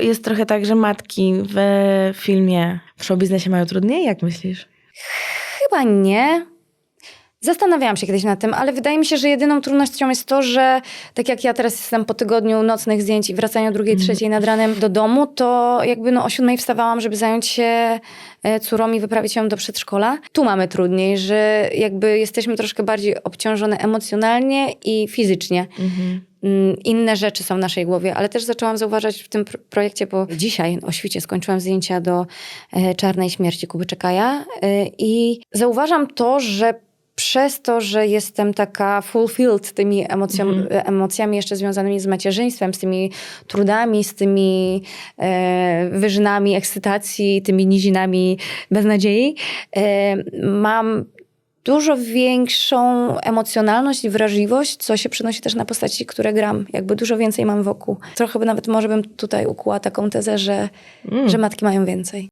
Jest trochę tak, że matki w filmie, w showbiznesie mają trudniej? Jak myślisz? Chyba nie. Zastanawiałam się kiedyś nad tym, ale wydaje mi się, że jedyną trudnością jest to, że tak jak ja teraz jestem po tygodniu nocnych zdjęć i wracaniu o drugiej, trzeciej nad ranem do domu, to jakby no o siódmej wstawałam, żeby zająć się e, córą i wyprawić ją do przedszkola. Tu mamy trudniej, że jakby jesteśmy troszkę bardziej obciążone emocjonalnie i fizycznie. Mm, Inne rzeczy są w naszej głowie, ale też zaczęłam zauważać w tym pr- projekcie, bo dzisiaj o świcie skończyłam zdjęcia do e, Czarnej Śmierci Kuby Czekaja e, i zauważam to, że przez to, że jestem taka fulfilled tymi emocjami, emocjami jeszcze związanymi z macierzyństwem, z tymi trudami, z tymi e, wyżynami ekscytacji, tymi nizinami beznadziei, e, mam dużo większą emocjonalność i wrażliwość, co się przynosi też na postaci, które gram. Jakby dużo więcej mam wokół. Trochę by nawet może bym tutaj ukuła taką tezę, że, że matki mają więcej.